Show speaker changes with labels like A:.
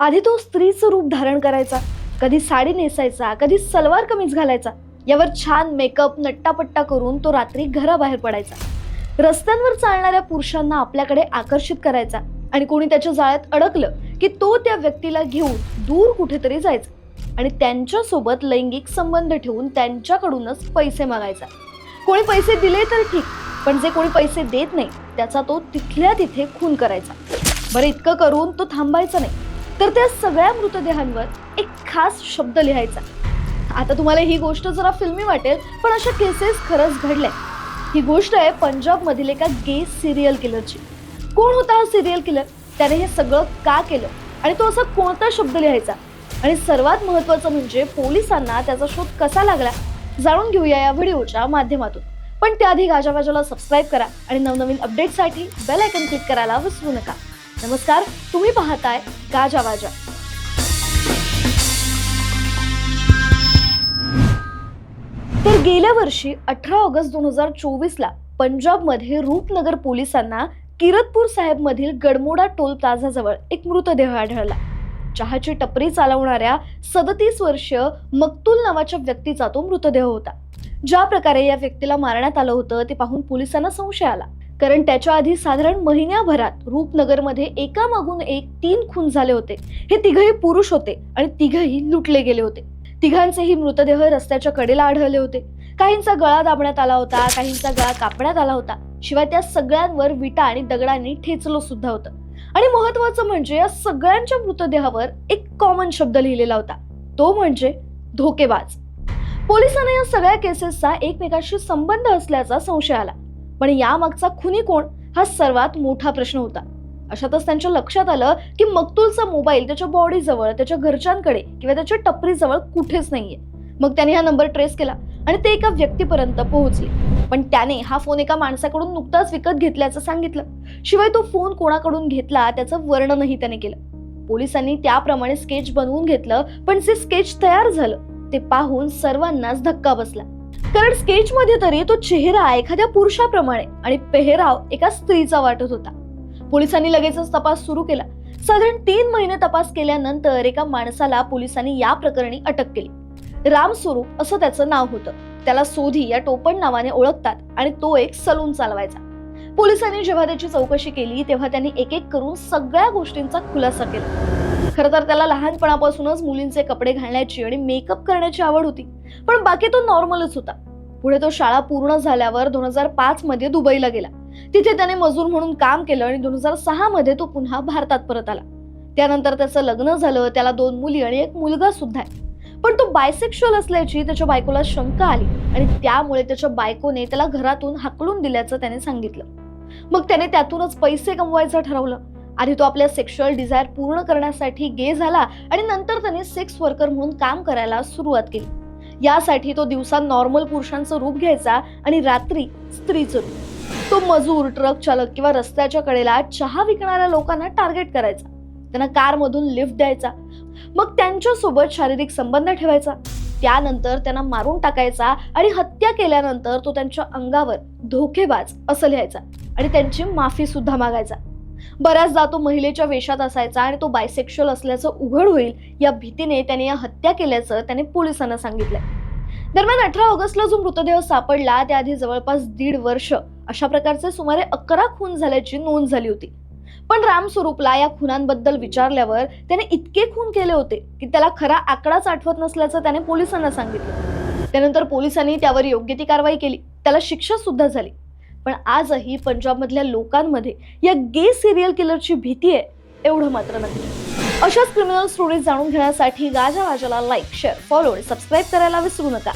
A: आधी तो स्त्रीचं रूप धारण करायचा कधी साडी नेसायचा कधी सलवार कमीज घालायचा यावर छान मेकअप नट्टापट्टा करून तो रात्री घराबाहेर पडायचा. रस्त्यांवर चालणाऱ्या पुरुषांना आपल्याकडे आकर्षित करायचा आणि कोणी त्याच्या जाळ्यात अडकलं की तो त्या व्यक्तीला घेऊन दूर कुठेतरी जायचा आणि त्यांच्यासोबत लैंगिक संबंध ठेवून त्यांच्याकडूनच पैसे मागायचा. कोणी पैसे दिले तर ठीक पण जे कोणी पैसे देत नाही त्याचा तो तिथल्या तिथे खून करायचा. बरं इतकं करून तो थांबायचा नाही. तर त्या सगळ्या मृतदेहांवर एक खास शब्द लिहायचा. आता तुम्हाला ही गोष्ट जरा फिल्मी वाटेल पण अशा केसेस खरंच घडल्या ही गोष्ट आहे पंजाबमधील एका गे सिरियल किलरची कोण होता हा सिरियल किलर त्याने हे सगळं का केलं? आणि तो असा कोणता शब्द लिहायचा? आणि सर्वात महत्त्वाचं म्हणजे पोलिसांना त्याचा शोध कसा लागला? जाणून घेऊया या व्हिडिओच्या माध्यमातून. पण त्याआधी गाजावाजाला सबस्क्राईब करा आणि नवनवीन अपडेटसाठी बेल आयकन क्लिक करायला विसरू नका. नमस्कार तुम्ही पाहताय गाजावाजा तर गेल्या वर्षी अठरा ऑगस्ट दोन हजार चोवीसला पंजाबमध्ये रूपनगर पोलिसांना किरतपूर साहेब मधील गडमोडा टोल प्लाझाजवळ एक मृतदेह आढळला. चहाची टपरी चालवणाऱ्या सदतीस वर्षीय मक्तूल नावाच्या व्यक्तीचा तो मृतदेह होता. ज्या प्रकारे या व्यक्तीला मारण्यात आलं होतं ते पाहून पोलिसांना संशय आला. कारण त्याच्या आधी साधारण महिन्याभरात रूपनगरमध्ये एकामागून एक तीन खून झाले होते. हे तिघही पुरुष होते आणि तिघही लुटले गेले होते. तिघांचेही मृतदेह रस्त्याच्या कडेला आढळले होते. काहींचा गळा दाबण्यात आला होता काहींचा गळा कापण्यात आला होता. शिवाय त्या सगळ्यांवर विटा आणि दगडांनी ठेचलो सुद्धा होतं. आणि महत्वाचं म्हणजे या सगळ्यांच्या मृतदेहावर एक कॉमन शब्द लिहिलेला होता. तो म्हणजे धोकेबाज. पोलिसांना या सगळ्या केसेसचा एकमेकांशी संबंध असल्याचा संशय आला. पण यामागचा खुनी कोण? हा सर्वात मोठा प्रश्न होता. अशातच त्यांच्या लक्षात आलं की मकतूलचा मोबाईल त्याच्या बॉडीजवळ त्याच्या घरच्यांकडे किंवा त्याच्या टपरीजवळ कुठेच नाहीये. मग त्याने हा नंबर ट्रेस केला आणि ते एका व्यक्तीपर्यंत पोहोचले. पण त्याने हा फोन एका माणसाकडून नुकताच विकत घेतल्याचं सांगितलं. शिवाय तो फोन कोणाकडून घेतला त्याचं वर्णनही त्याने केलं. पोलिसांनी त्याप्रमाणे स्केच बनवून घेतलं पण जे स्केच तयार झालं ते पाहून सर्वांनाच धक्का बसला. कारण स्केच मध्ये तरी तो चेहरा एखाद्या पुरुषाप्रमाणे आणि पेहराव एका स्त्रीचा वाटत होता. पोलिसांनी लगेचच तपास सुरू केला. साधारण तीन महिने तपास केल्यानंतर एका माणसाला पोलिसांनी या प्रकरणी अटक केली. राम स्वरूप असं त्याचं नाव होतं. त्याला सोधी या टोपण नावाने ओळखतात आणि तो एक सलून चालवायचा. पोलिसांनी जेव्हा त्याची चौकशी केली तेव्हा त्यांनी एक एक करून सगळ्या गोष्टींचा खुलासा केला. खरं तर त्याला लहानपणापासूनच मुलींचे कपडे घालण्याची आणि मेकअप करण्याची आवड होती. पण बाकी तो नॉर्मलच होता. पुढे तो शाळा पूर्ण झाल्यावर दोन हजार पाच मध्ये दुबईला गेला. तिथे त्याने मजूर म्हणून काम केलं आणि दोन हजार सहा मध्ये तो पुन्हा भारतात परत आला. त्यानंतर त्याचं लग्न झालं त्याला दोन मुली आणि एक मुलगा सुद्धा आहे. पण तो बायसेक्शुअल असल्याची त्याच्या बायकोला शंका आली आणि त्यामुळे त्याच्या बायकोने त्याला घरातून हाकलून दिल्याचं त्याने सांगितलं. मग त्याने त्यातूनच पैसे कमवायचं ठरवलं. आधी तो आपल्या सेक्शुअल डिझायर पूर्ण करण्यासाठी गे झाला आणि नंतर त्याने सेक्स वर्कर म्हणून काम करायला सुरुवात केली. यासाठी तो दिवसा नॉर्मल पुरुषांचं रूप घ्यायचा आणि रात्री स्त्रीचं रूप. तो मजूर ट्रक चालक किंवा रस्त्याच्या कडेला चहा विकणाऱ्या लोकांना टार्गेट करायचा. त्यांना कारमधून लिफ्ट द्यायचा. मग त्यांच्यासोबत शारीरिक संबंध ठेवायचा. त्यानंतर त्यांना मारून टाकायचा आणि हत्या केल्यानंतर तो त्यांच्या अंगावर धोकेबाज असं लिहायचा आणि त्यांची माफी सुद्धा मागायचा. बऱ्याचदा तो महिलेच्या वेशात असायचा आणि तो बायसेक्शुअल असल्याचं उघड होईल या भीतीने त्याने या हत्या केल्याचं त्याने पोलिसांना सांगितलंय. दरम्यान अठरा ऑगस्टला जो मृतदेह सापडला त्याआधी जवळपास दीड वर्ष अशा प्रकारचे सुमारे अकरा खून झाल्याची नोंद झाली होती. पण राम स्वरूपला या खुनांबद्दल विचारल्यावर त्याने इतके खून केले होते की त्याला खरा आकडाच आठवत नसल्याचं त्याने पोलिसांना सांगितलं. त्यानंतर पोलिसांनी त्यावर योग्य ती कारवाई केली. त्याला शिक्षा सुद्धा झाली. पण आजही पंजाबमधल्या लोकांमध्ये या गे सिरियल किलरची भीती आहे एवढं मात्र नाही. अशाच क्रिमिनल स्टोरीज जाणून घेण्यासाठी गाजा वाजाला लाईक शेअर फॉलो आणि सबस्क्राईब करायला विसरू नका.